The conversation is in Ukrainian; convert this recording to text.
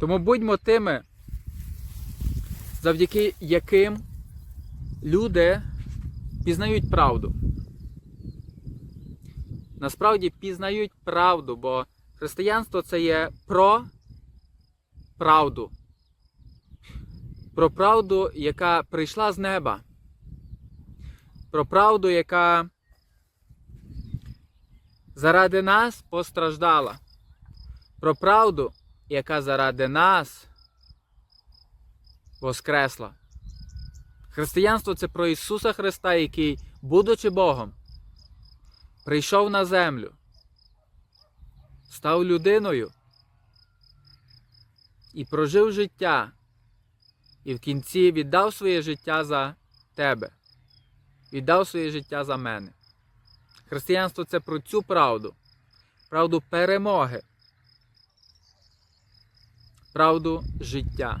Тому будьмо тими, завдяки яким люди пізнають правду. Насправді пізнають правду, бо християнство це є про правду. Про правду, яка прийшла з неба. Про правду, яка заради нас постраждала. Про правду, яка заради нас воскресла. Християнство це про Ісуса Христа, який, будучи Богом, прийшов на землю, став людиною і прожив життя, і в кінці віддав своє життя за тебе, віддав своє життя за мене. Християнство це про цю правду, правду перемоги, правду життя.